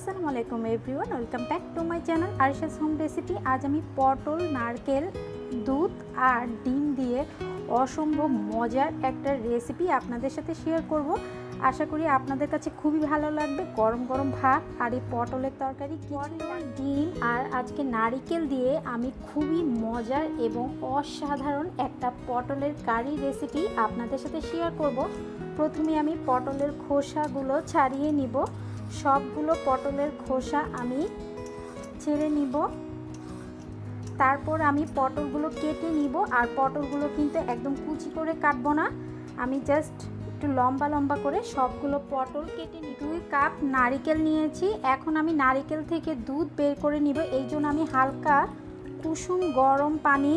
আসসালামু আলাইকুম everyone, welcome back to my channel Arisha's home recipe. আজ আমি পটল, নারকেল, দুধ আর ডিম দিয়ে অসম্ভব মজার একটা রেসিপি আপনাদের সাথে শেয়ার করব। আশা করি আপনাদের কাছে খুবই ভালো লাগবে। গরম গরম ভাত আর এই পটলের তরকারি পটল ডিম আর আজকে নারিকেল দিয়ে আমি খুবই মজার এবং অসাধারণ একটা পটলের কারি রেসিপি আপনাদের সাথে শেয়ার করব। প্রথমে আমি পটলের খোসাগুলো ছাড়িয়ে নিব। সবগুলো পটলের খোসা আমি ছেড়ে নিব। তারপর আমি পটলগুলো কেটে নিব আর পটলগুলো কিন্তু একদম কুচি করে কাটবো না। আমি জাস্ট একটু লম্বা লম্বা করে সবগুলো পটল কেটে নিই দুই কাপ নারিকেল নিয়েছি। এখন আমি নারিকেল থেকে দুধ বের করে নিব। এই জন্য আমি হালকা কুসুম গরম পানি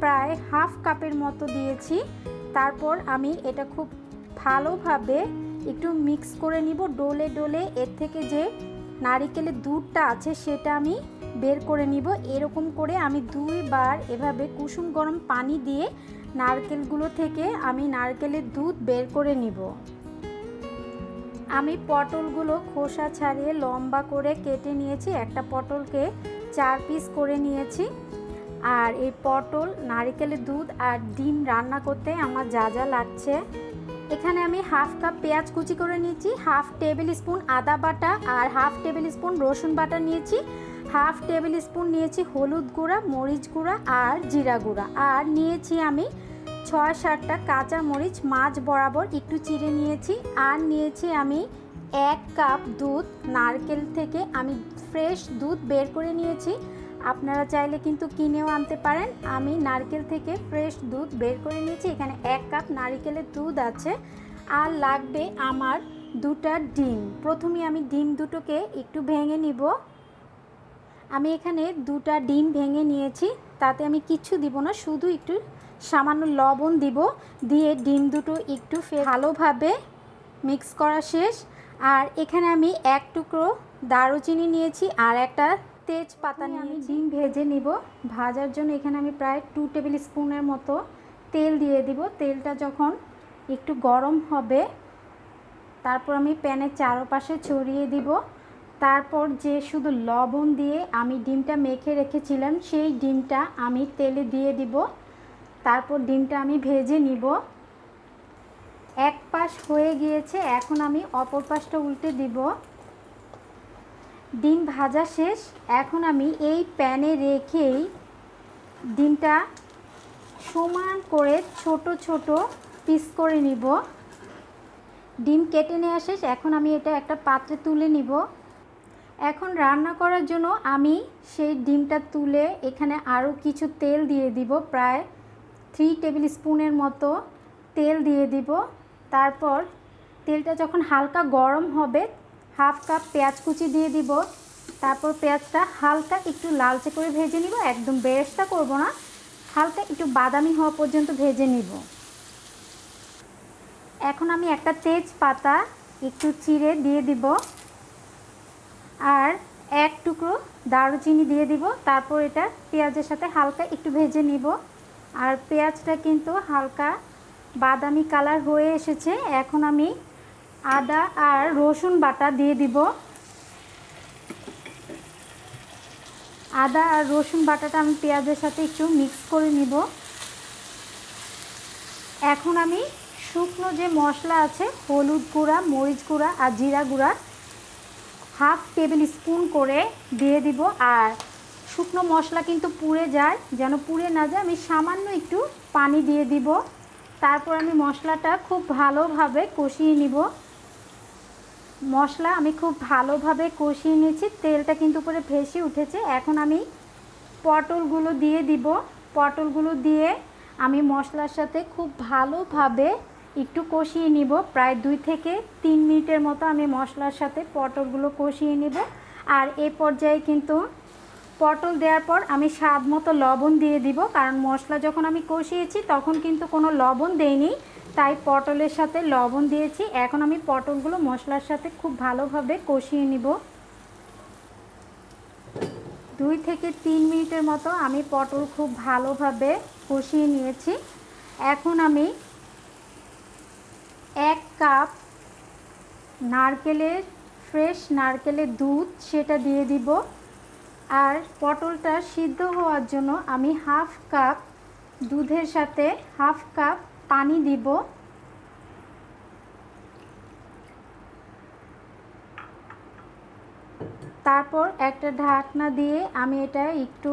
প্রায় হাফ কাপের মতো দিয়েছি। তারপর আমি এটা খুব ভালোভাবে একটু মিক্স করে নিব, ডোলে ডোলে এর থেকে যে নারিকেলের দুধটা আছে সেটা আমি বের করে নিব। এরকম করে আমি দুইবার এভাবে কুসুম গরম পানি দিয়ে নারকেলগুলো থেকে আমি নারকেলের দুধ বের করে নিব। আমি পটলগুলো খোসা ছাড়িয়ে লম্বা করে কেটে নিয়েছি, একটা পটলকে চার পিস করে নিয়েছি। আর এই পটল, নারিকেলের দুধ আর ডিম রান্না করতে আমার যা যা লাগছে এখানে আমি হাফ কাপ পেঁয়াজ কুচি করে নিয়েছি, হাফ টেবিল স্পুন আদা বাটা আর হাফ টেবিল স্পুন রসুন বাটা নিয়েছি, হাফ টেবিল স্পুন নিয়েছি হলুদ গুঁড়া, মরিচ গুঁড়া আর জিরা গুঁড়া। আর নিয়েছি আমি ছয় সাতটা কাঁচা মরিচ, মাছ বরাবর একটু চিড়ে নিয়েছি। আর নিয়েছি আমি এক কাপ দুধ, নারকেল থেকে আমি ফ্রেশ দুধ বের করে নিয়েছি। আপনারা চাইলে কিন্তু কিনেও আনতে পারেন। আমি নারকেল থেকে ফ্রেশ দুধ বের করে নিয়েছি। এখানে এক কাপ নারকেলের দুধ আছে। আর লাগবে আমার দুটা ডিম। প্রথমে আমি ডিম দুটোকে একটু ভেঙে নিব। আমি এখানে দুটা ডিম ভেঙে নিয়েছি। তাতে আমি কিচ্ছু দিব না, শুধু একটু সামান্য লবণ দিব। দিয়ে ডিম দুটো একটু ভালোভাবে মিক্স করা শেষ। আর এখানে আমি এক টুকরো দারুচিনি নিয়েছি। আর একটা তেজপাতা নিয়ে আমি ডিম ভেজে নিব। ভাজার জন্য এখানে আমি প্রায় টু টেবিল স্পুনের মতো তেল দিয়ে দিব। তেলটা যখন একটু গরম হবে তারপর আমি প্যানের চারপাশে ছড়িয়ে দিব। তারপর যে শুধু লবণ দিয়ে আমি ডিমটা মেখে রেখেছিলাম সেই ডিমটা আমি তেলে দিয়ে দিব। তারপর ডিমটা আমি ভেজে নিব। এক পাশ হয়ে গিয়েছে এখন আমি অপর পাশটা উল্টে দিব। ডিম ভাজা শেষ। এখন আমি এই প্যানে রেখেই ডিমটা সমান করে ছোট ছোট পিস করে নিব। ডিম কেটে নেওয়া শেষ। এখন আমি এটা একটা পাত্রে তুলে নিব। এখন রান্না করার জন্য আমি সেই ডিমটা তুলে এখানে আরও কিছু তেল দিয়ে দিব। প্রায় থ্রি টেবিল স্পুনের মতো তেল দিয়ে দিব। তারপর তেলটা যখন হালকা গরম হবে হাফ কাপ পেঁয়াজ কুচি দিয়ে দিব। তারপর পেঁয়াজটা হালকা একটু লালচে করে ভেজে নিব। একদম বেরেস্তা করব না। হালকা একটু বাদামি হওয়া পর্যন্ত ভেজে নিব। এখন আমি একটা তেজপাতা একটু চিড়ে দিয়ে দিব। আর এক টুকরো দারুচিনি দিয়ে দিব। তারপর এটা পেঁয়াজের সাথে হালকা একটু ভেজে নিব। আর পেঁয়াজটা কিন্তু হালকা বাদামি কালার হয়ে এসেছে। এখন আমি আদা আর রসুন বাটা দিয়ে দিব। আদা আর রসুন বাটাটা আমি পেঁয়াজের সাথে একটু মিক্স করে নিব। এখন আমি শুকনো যে মশলা আছে, হলুদ গুঁড়া, মরিচ গুঁড়া আর জিরা গুঁড়া হাফ টেবিল স্পুন করে দিয়ে দিব। আর শুকনো মশলা কিন্তু পুড়ে যায়, যেন পুড়ে না যায়, আমি সামান্য একটু পানি দিয়ে দিব। তারপর আমি মশলাটা খুব ভালোভাবে কষিয়ে নিব। মশলা আমি খুব ভালোভাবে কষিয়ে নিয়েছি। তেলটা কিন্তু উপরে ভেসে উঠেছে। এখন আমি পটলগুলো দিয়ে দিব। পটলগুলো দিয়ে আমি মশলার সাথে খুব ভালোভাবে একটু কষিয়ে নিব। প্রায় দুই থেকে তিন মিনিটের মতো আমি মশলার সাথে পটলগুলো কষিয়ে নিব। আর এ পর্যায়ে কিন্তু পটল দেওয়ার পর আমি স্বাদ মতো লবণ দিয়ে দিব, কারণ মশলা যখন আমি কষিয়েছি তখন কিন্তু কোনো লবণ দেইনি, তাই পটলের সাথে লবণ দিয়েছি। এখন আমি পটলগুলো মশলার সাথে খুব ভালোভাবে কষিয়ে নিব। দুই থেকে তিন মিনিটের মতো আমি পটল খুব ভালোভাবে কষিয়ে নিয়েছি। এখন আমি এক কাপ নারকেলের, ফ্রেশ নারকেলের দুধ সেটা দিয়ে দিব। আর পটলটা সিদ্ধ হওয়ার জন্য আমি হাফ কাপ দুধের সাথে হাফ কাপ পানি দিব। তারপর একটা ঢাকনা দিয়ে আমি এটা একটু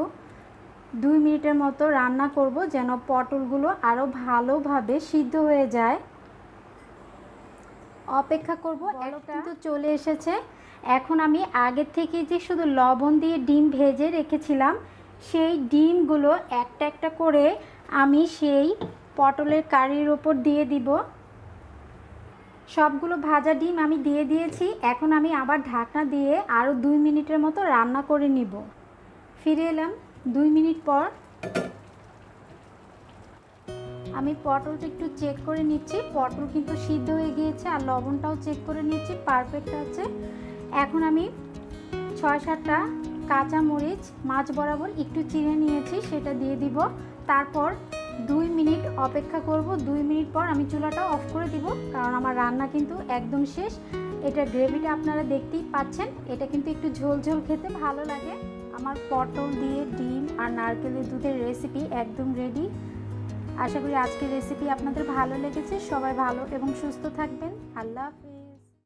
দুই মিনিটের মতো রান্না করব যেন পটলগুলো আরও ভালোভাবে সিদ্ধ হয়ে যায়। অপেক্ষা করব কিন্তু চলে এসেছে। এখন আমি আগের থেকে যে শুধু লবণ দিয়ে ডিম ভেজে রেখেছিলাম সেই ডিমগুলো একটা একটা করে আমি সেই পটলের কারির ওপর দিয়ে দিব। সবগুলো ভাজা ডিম আমি দিয়ে দিয়েছি এখন আমি আবার ঢাকনা দিয়ে আরও দুই মিনিটের মতো রান্না করে নিব। ফিরে এলাম দুই মিনিট পর। আমি পটলটা একটু চেক করে নিচ্ছি। পটল কিন্তু সিদ্ধ হয়ে গিয়েছে আর লবণটাও চেক করে নিচ্ছি পারফেক্ট আছে। এখন আমি ছয় সাতটা কাঁচা মরিচ, মাছ বরাবর একটু চিড়ে নিয়েছি, সেটা দিয়ে দিব। তারপর দুই মিনিট অপেক্ষা করব। দুই মিনিট পর আমি চুলাটা অফ করে দিব, কারণ আমার রান্না কিন্তু একদম শেষ। এটা গ্রেভিটা আপনারা দেখতেই পাচ্ছেন। এটা কিন্তু একটু ঝোল ঝোল খেতে ভালো লাগে। আমার পটল দিয়ে ডিম আর নারকেলের দুধের রেসিপি একদম রেডি আশা করি আজকের রেসিপি আপনাদের ভালো লেগেছে। সবাই ভালো এবং সুস্থ থাকবেন। আল্লাহ হাফিজ।